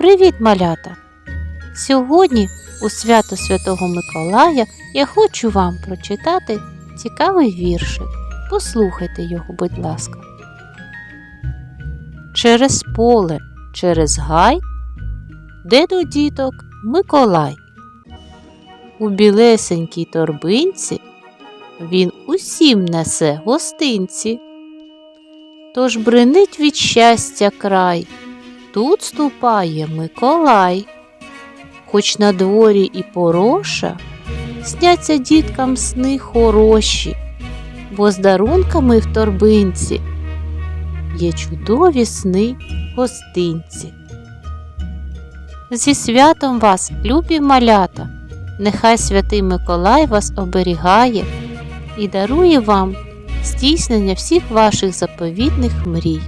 Привіт, малята! Сьогодні, у свято Святого Миколая, я хочу вам прочитати цікавий віршик. Послухайте його, будь ласка. Через поле, через гай, де до діток Миколай. У білесенькій торбинці він усім несе гостинці. Тож бринить від щастя край, тут ступає Миколай. Хоч на дворі і пороша, сняться діткам сни хороші, бо з дарунками в торбинці є чудові сни гостинці. Зі святом вас, любі малята, нехай святий Миколай вас оберігає і дарує вам здійснення всіх ваших заповітних мрій.